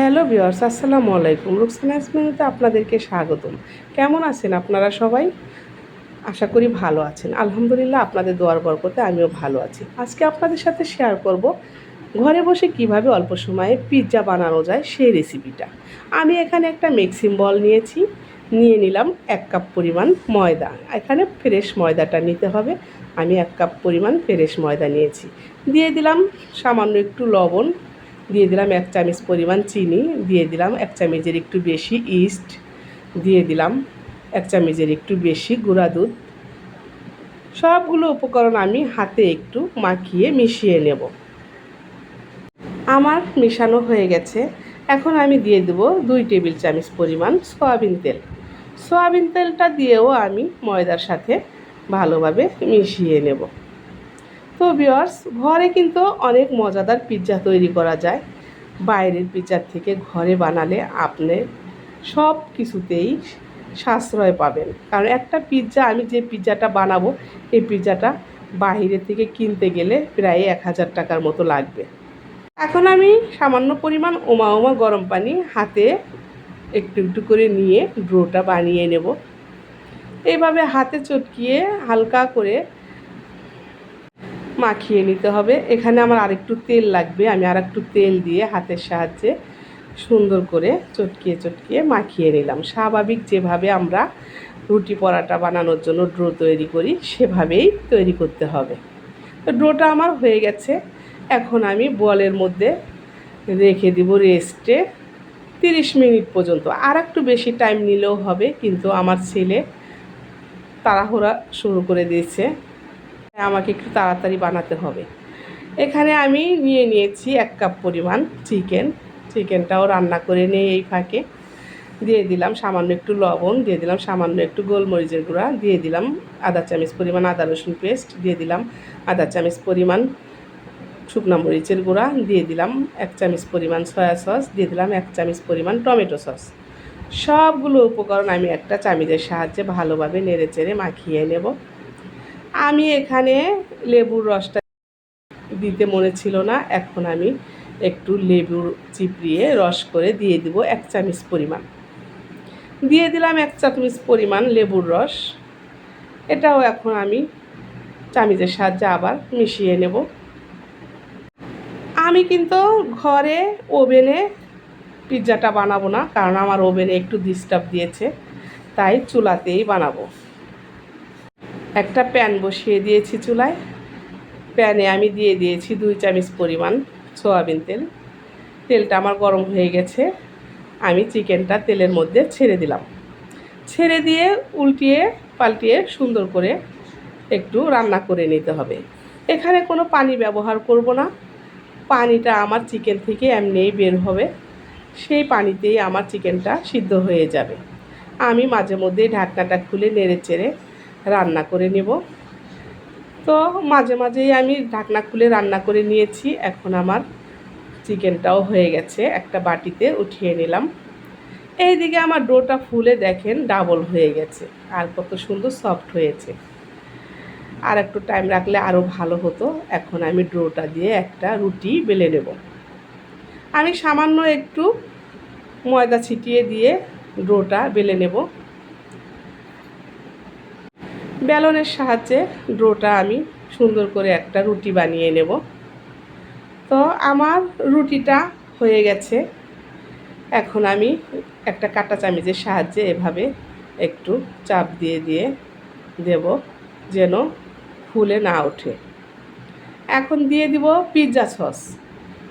Hello বিয়ার্স আসসালামু আলাইকুম। রুকসানা আসমিনিতে আপনাদেরকে স্বাগতম। কেমন আছেন আপনারা সবাই? আশা করি ভালো আছেন। আলহামদুলিল্লাহ আপনাদের দোয়ার বরকতে আমিও ভালো আছি। আজকে আপনাদের সাথে শেয়ার করব ঘরে বসে কীভাবে অল্প সময়ে পিৎজা বানানো যায় সেই রেসিপিটা আমি এখানে একটা মিক্সিং বল নিয়েছি, নিয়ে নিলাম এক কাপ পরিমাণ ময়দা। এখানে ফ্রেশ ময়দাটা নিতে হবে। আমি এক কাপ পরিমাণ ফ্রেশ ময়দা নিয়েছি। দিয়ে দিলাম সামান্য একটু লবণ দিয়ে দিলাম এক চামচ পরিমাণ চিনি, দিয়ে দিলাম এক চামচের একটু বেশি ইস্ট, দিয়ে দিলাম এক চামচের একটু বেশি গুঁড়া দুধ। সবগুলো উপকরণ আমি হাতে একটু মাখিয়ে মিশিয়ে নেব। আমার মেশানো হয়ে গেছে। এখন আমি দিয়ে দেবো দুই টেবিল চামচ পরিমাণ সয়াবিন তেল। সয়াবিন তেলটা দিয়েও আমি ময়দার সাথে ভালোভাবে মিশিয়ে নেব। তো বিয়ার্স ঘরে কিন্তু অনেক মজাদার পিৎজা তৈরি করা যায়। বাইরের পিৎজার থেকে ঘরে বানালে আপনি সব কিছুতেই সাশ্রয় পাবেন। কারণ একটা পিৎজা আমি যে পিৎজাটা বানাবো, এই পিৎজাটা বাইরে থেকে কিনতে গেলে প্রায় এক হাজার টাকার মতো লাগবে। এখন আমি সামান্য পরিমাণ ওমা ওমা গরম পানি হাতে একটু একটু করে নিয়ে ড্রোটা বানিয়ে নেব। এইভাবে হাতে চটকিয়ে হালকা করে মাখিয়ে নিতে হবে। এখানে আমার আরেকটু তেল লাগবে। আমি আর একটু তেল দিয়ে হাতের সাহায্যে সুন্দর করে চটকিয়ে চটকিয়ে মাখিয়ে নিলাম। স্বাভাবিক যেভাবে আমরা রুটি পরাটা বানানোর জন্য ড্রো তৈরি করি, সেভাবেই তৈরি করতে হবে। তো ড্রোটা আমার হয়ে গেছে। এখন আমি বলের মধ্যে রেখে দিব রেস্টে তিরিশ মিনিট পর্যন্ত। আর একটু বেশি টাইম নিলেও হবে, কিন্তু আমার ছেলে তাড়াহুড়া শুরু করে দিয়েছে। আমাকে একটু তাড়াতাড়ি বানাতে হবে। এখানে আমি নিয়ে নিয়েছি এক কাপ পরিমাণ চিকেন। চিকেনটাও রান্না করে নিয়ে এই ফাঁকে দিয়ে দিলাম সামান্য একটু লবণ, দিয়ে দিলাম সামান্য একটু গোলমরিচের গুঁড়া, দিয়ে দিলাম আদা চামচ পরিমাণ আদা রসুন পেস্ট, দিয়ে দিলাম আধা চামচ পরিমাণ শুকনো মরিচের গুঁড়া, দিয়ে দিলাম এক চামচ পরিমাণ সয়া সস, দিয়ে দিলাম এক চামচ পরিমাণ টমেটো সস। সবগুলো উপকরণ আমি একটা চামিচের সাহায্যে ভালোভাবে নেড়ে চেড়ে মাখিয়ে নেব। আমি এখানে লেবুর রসটা দিতে মনে ছিল না, এখন আমি একটু লেবুর চিপড়িয়ে রস করে দিয়ে দিব এক চামচ পরিমাণ। দিয়ে দিলাম এক চামচ পরিমাণ লেবুর রস। এটাও এখন আমি চামিচের সাহায্যে আবার মিশিয়ে নেব। আমি কিন্তু ঘরে ওভেনে পিৎজাটা বানাবো না, কারণ আমার ওভেনে একটু ডিস্টার্ব দিয়েছে, তাই চুলাতেই বানাবো। একটা প্যান বসিয়ে দিয়েছি চুলায়। প্যানে আমি দিয়ে দিয়েছি দুই চামচ পরিমাণ সয়াবিন তেল। তেলটা আমার গরম হয়ে গেছে। আমি চিকেনটা তেলের মধ্যে ছেড়ে দিলাম। ছেড়ে দিয়ে উল্টিয়ে পাল্টিয়ে সুন্দর করে একটু রান্না করে নিতে হবে। এখানে কোনো পানি ব্যবহার করব না। পানিটা আমার চিকেন থেকে এমনিই বের হবে। সেই পানিতেই আমার চিকেনটা সিদ্ধ হয়ে যাবে। আমি মাঝে মধ্যেই ঢাকনাটা খুলে নেড়ে চেড়ে রান্না করে নেব। তো মাঝে মাঝেই আমি ঢাকনা খুলে রান্না করে নিয়েছি। এখন আমার চিকেনটাও হয়ে গেছে, একটা বাটিতে উঠিয়ে নিলাম। এইদিকে আমার ডোটা ফুলে দেখেন ডাবল হয়ে গেছে, আর কত সুন্দর সফট হয়েছে। আর একটু টাইম রাখলে আরও ভালো হতো। এখন আমি ডোটা দিয়ে একটা রুটি বেলে নেব। আমি সামান্য একটু ময়দা ছিটিয়ে দিয়ে ডোটা বেলে নেব। বেলনের সাহায্যে ডোটা আমি সুন্দর করে একটা রুটি বানিয়ে নেব। তো আমার রুটিটা হয়ে গেছে। এখন আমি একটা কাটা চামিচের সাহায্যে এভাবে একটু চাপ দিয়ে দিয়ে দেব যেন ফুলে না ওঠে। এখন দিয়ে দিব পিৎজা সস।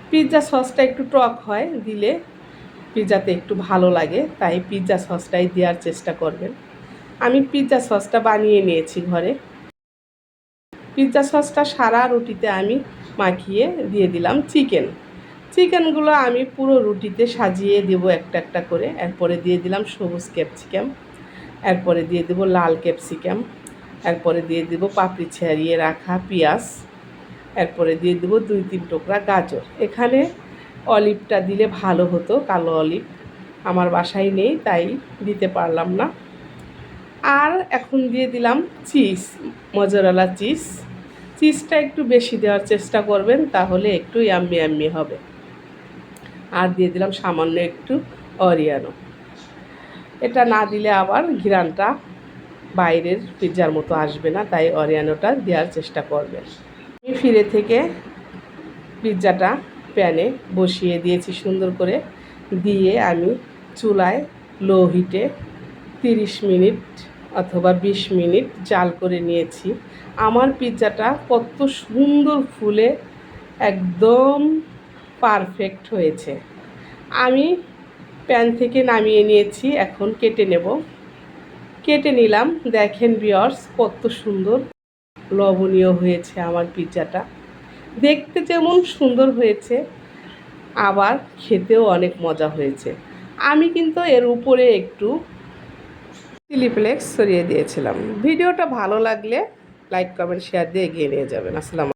পিৎজা সসটা একটু টক হয়, দিলে পিৎজাতে একটু ভালো লাগে, তাই পিৎজা সসটাই দেওয়ার চেষ্টা করবেন। আমি পিৎজা সসটা বানিয়ে নিয়েছি ঘরে। পিৎজা সসটা সারা রুটিতে আমি মাখিয়ে দিয়ে দিলাম চিকেন চিকেনগুলো আমি পুরো রুটিতে সাজিয়ে দেবো একটা একটা করে। এরপরে দিয়ে দিলাম সবুজ ক্যাপসিকাম এরপরে দিয়ে দেবো লাল ক্যাপসিকাম এরপরে দিয়ে দেবো পাপড়ি ছাড়িয়ে রাখা পেঁয়াজ, এরপরে দিয়ে দেবো দুই তিন টুকরা গাজর। এখানে অলিভটা দিলে ভালো হতো, কালো অলিভ আমার বাসায় নেই, তাই দিতে পারলাম না। আর এখন দিয়ে দিলাম চিজ মজরালা চিজ। চিজটা একটু বেশি দেওয়ার চেষ্টা করবেন, তাহলে একটু ইয়াম্মি ইয়াম্মি হবে। আর দিয়ে দিলাম সামান্য একটু অরিয়ানো এটা না দিলে আবার ঘিরানটা বাইরের পিৎজার মতো আসবে না, তাই অরিয়ানোটা দেওয়ার চেষ্টা করবেন। আমি ফিরে থেকে পিৎজাটা প্যানে বসিয়ে দিয়েছি সুন্দর করে। দিয়ে আমি চুলায় লো হিটে তিরিশ মিনিট অথবা বিশ মিনিট জাল করে নিয়েছি। আমার পিৎজাটা কত সুন্দর ফুলে একদম পারফেক্ট হয়েছে। আমি প্যান থেকে নামিয়ে নিয়েছি, এখন কেটে নেব। কেটে নিলাম। দেখেন বিয়ার্স কত সুন্দর লবণীয় হয়েছে আমার পিৎজাটা দেখতে যেমন সুন্দর হয়েছে, আবার খেতেও অনেক মজা হয়েছে। আমি কিন্তু এর উপরে একটু চিলি ফ্লেক্স সরিয়ে দিয়েছিলাম। ভিডিওটা ভালো লাগলে লাইক কমেন্ট শেয়ার দিয়ে এগিয়ে নিয়ে যাবেন। আসসালাম